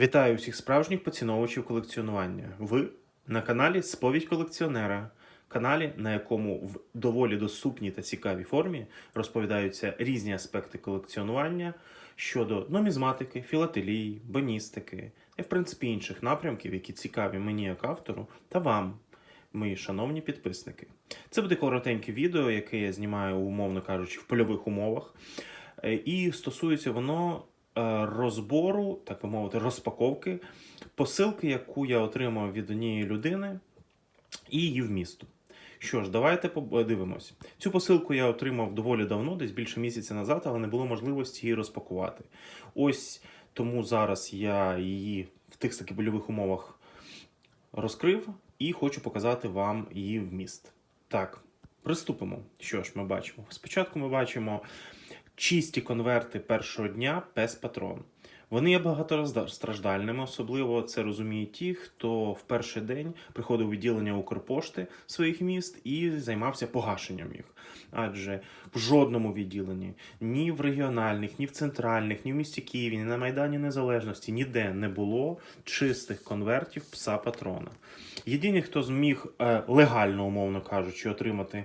Вітаю всіх справжніх поціновувачів колекціонування. Ви на каналі Сповідь колекціонера, каналі, на якому в доволі доступній та цікавій формі розповідаються різні аспекти колекціонування щодо нумізматики, філателії, боністики і, в принципі, інших напрямків, які цікаві мені як автору та вам, мої шановні підписники. Це буде коротеньке відео, яке я знімаю, умовно кажучи, в польових умовах. Е, І стосується воно розбору, так би мовити, розпаковки посилки, яку я отримав від однієї людини і її вмісту. Що ж, давайте подивимось. Цю посилку я отримав доволі давно, десь більше місяця назад, але не було можливості її розпакувати. Ось тому зараз я її в тих таки больових умовах розкрив і хочу показати вам її вміст. Так, приступимо. Що ж, ми бачимо? Спочатку ми бачимо чисті конверти першого дня пес патрон. Вони є багатостраждальними, особливо це розуміють ті, хто в перший день приходив у відділення Укрпошти своїх міст і займався погашенням їх. Адже в жодному відділенні, ні в регіональних, ні в центральних, ні в місті Києві, ні на Майдані Незалежності ніде не було чистих конвертів пса патрона. Єдині, хто зміг е, легально, умовно кажучи, отримати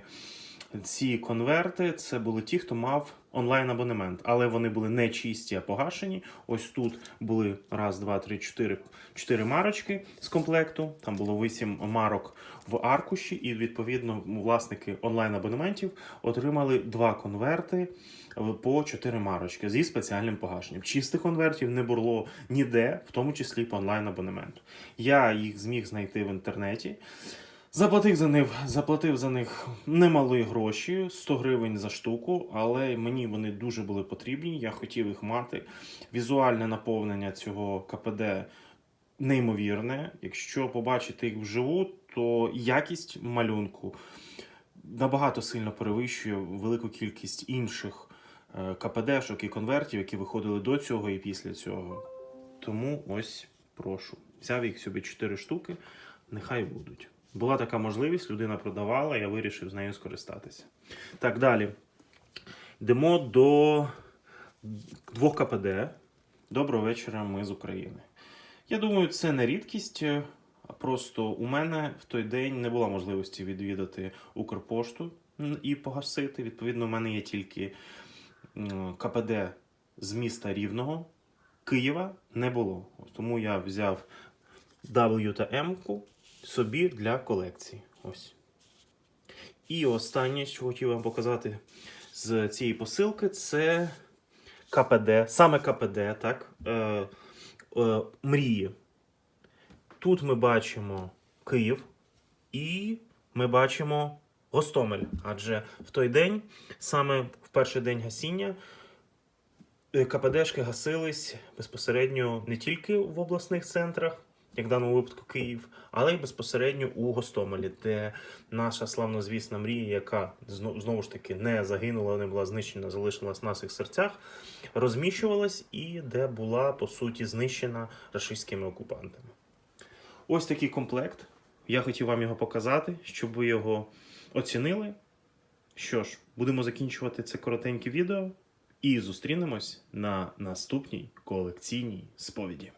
ці конверти це були ті, хто мав онлайн-абонемент, але вони були не чисті, а погашені. Ось тут були раз, два, три, чотири, чотири марочки з комплекту. Там було вісім марок в аркуші, і відповідно власники онлайн-абонементів отримали два конверти по чотири марочки зі спеціальним погашенням. Чистих конвертів не було ніде, в тому числі по онлайн-абонементу. Я їх зміг знайти в інтернеті. Заплатив за них, заплатив за них немалі гроші, 100 гривень за штуку, але мені вони дуже були потрібні. Я хотів їх мати. Візуальне наповнення цього КПД неймовірне. Якщо побачити їх вживу, то якість малюнку набагато сильно перевищує велику кількість інших е, КПДшок і конвертів, які виходили до цього і після цього. Тому ось прошу. Взяв їх собі 4 штуки, нехай будуть. Була така можливість, людина продавала, я вирішив з нею скористатися. Так, далі. Йдемо до двох КПД. Доброго вечора, ми з України. Я думаю, це не рідкість. Просто у мене в той день не було можливості відвідати Укрпошту і погасити. Відповідно, у мене є тільки КПД з міста Рівного. Києва не було. Тому я взяв W та M-ку собі для колекції. Ось. І останнє, що хотів вам показати з цієї посилки, це КПД, саме КПД, так? Е, е, мрії. Тут ми бачимо Київ і ми бачимо Гостомель. Адже в той день, саме в перший день гасіння, е, КПДшки гасились безпосередньо не тільки в обласних центрах, як в даному випадку Київ, але й безпосередньо у Гостомелі, де наша славнозвісна мрія, яка зно- знову ж таки не загинула, не була знищена, залишилась в наших серцях, розміщувалась і де була по суті знищена рашистськими окупантами. Ось такий комплект. Я хотів вам його показати, щоб ви його оцінили. Що ж, будемо закінчувати це коротеньке відео і зустрінемось на наступній колекційній сповіді.